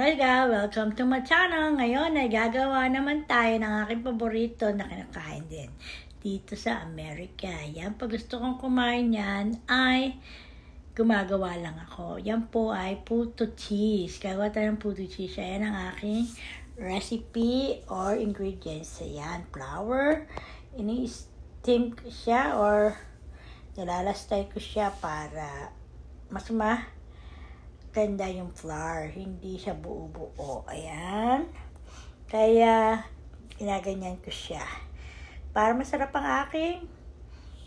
Naga, welcome to my channel. Ngayon ay gagawa naman tayo ng aking paborito na kinakain din dito sa Amerika. Yan, pag gusto kong kumain yan ay gumagawa lang ako. Yan po ay puto cheese. Gagawa tayo ng puto cheese. Yan ang aking recipe or ingredients. Ayan, flour. Ini-steam siya or nilalastay ko siya para mas ma ganda yung flour. Hindi siya buo-buo. Ayan. Kaya, ginaganyan ko siya. Para masarap ang aking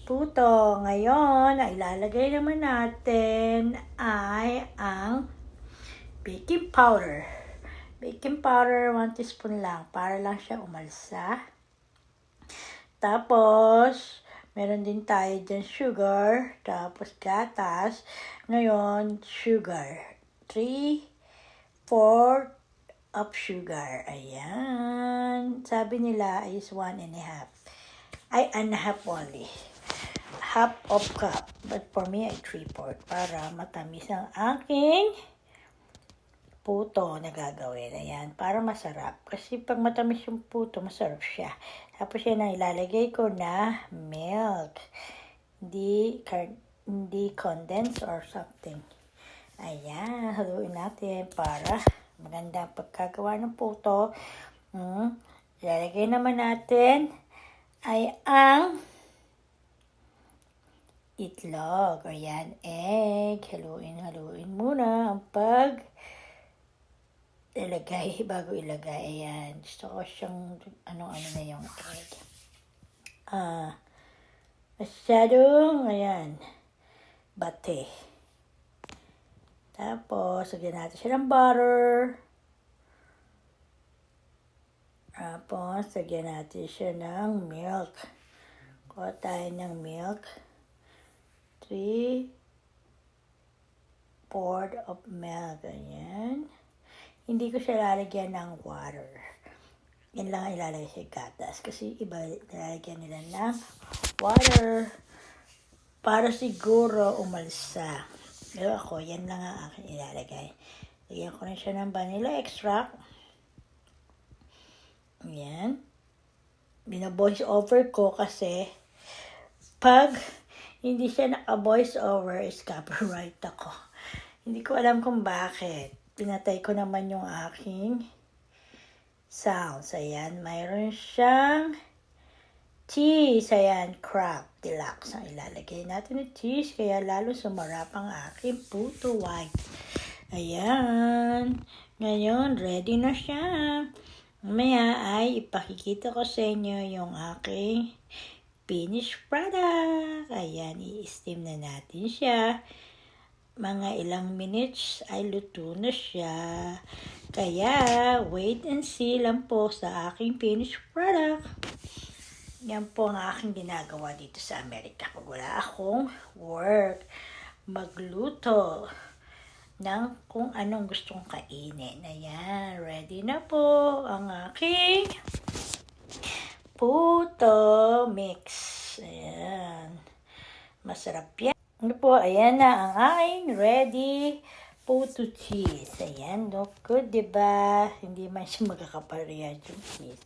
puto. Ngayon, ang ilalagay naman natin ay ang baking powder. Baking powder, 1 teaspoon lang. Para lang siya umalsa. Tapos, meron din tayo dyan sugar. Tapos, gatas. Ngayon, sugar. 3, 4 of sugar. Ayan. Sabi nila is 1 and a half. Ay, and a half only. Half of cup. But for me, ay 3 4 para matamis ang aking puto na gagawin. Ayan, para masarap. Kasi pag matamis yung puto, masarap siya. Tapos yan ang ilalagay ko na milk. Hindi, hindi condensed or something. Ayan, haluin natin para maganda ang pagkagawa ng puto. Mm. Ilalagay naman natin ay ang itlog. Ayan, egg. Haluin, haluin muna ang pag ilagay bago ilagay. Ayan. Gusto ko siyang anong-ano na yung egg. Ah, masyadong, ayan, bate. Tapos, lagyan natin siya ng butter. Tapos, lagyan natin siya ng milk. Kuha tayo ng milk. 3 quart of milk. Ayan. Hindi ko siya lalagyan ng water. Yan lang ang ilalagay sa gatas. Kasi iba lalagyan nila ng water para siguro umalsa. Pero ako, yan lang ang akin ilalagay. Lagyan ko na siya ng vanilla extract. Yan. Bina-voice over ko kasi pag hindi siya naka-voice over is copyright ako. Hindi ko alam kung bakit. Pinatay ko naman yung aking sounds. Ayan, mayroon siyang cheese. Ayan, crab deluxe ang ilalagay natin ng cheese. Kaya lalo sumarap ang aking puto white. Ayan. Ngayon, ready na siya. Mamaya ay ipakikita ko sa inyo yung aking finished product. Ayan, i-steam na natin siya. Mga ilang minutes ay luto na siya. Kaya, wait and see lang po sa aking finished product. Yan po ang aking ginagawa dito sa Amerika. Pag wala akong work, magluto ng kung anong gustong kainin. Ayan, ready na po ang aking puto mix. Ayan. Masarap yan. Ano po, ayan na ang aking ready puto cheese. Ayan, look good, diba? Hindi man siya magkakaparehas yung cheese.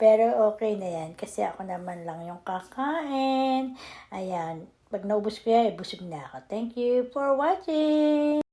Pero okay na yan kasi ako naman lang yung kakain. Ayan, pag naubos ko yan, busog na ako. Thank you for watching!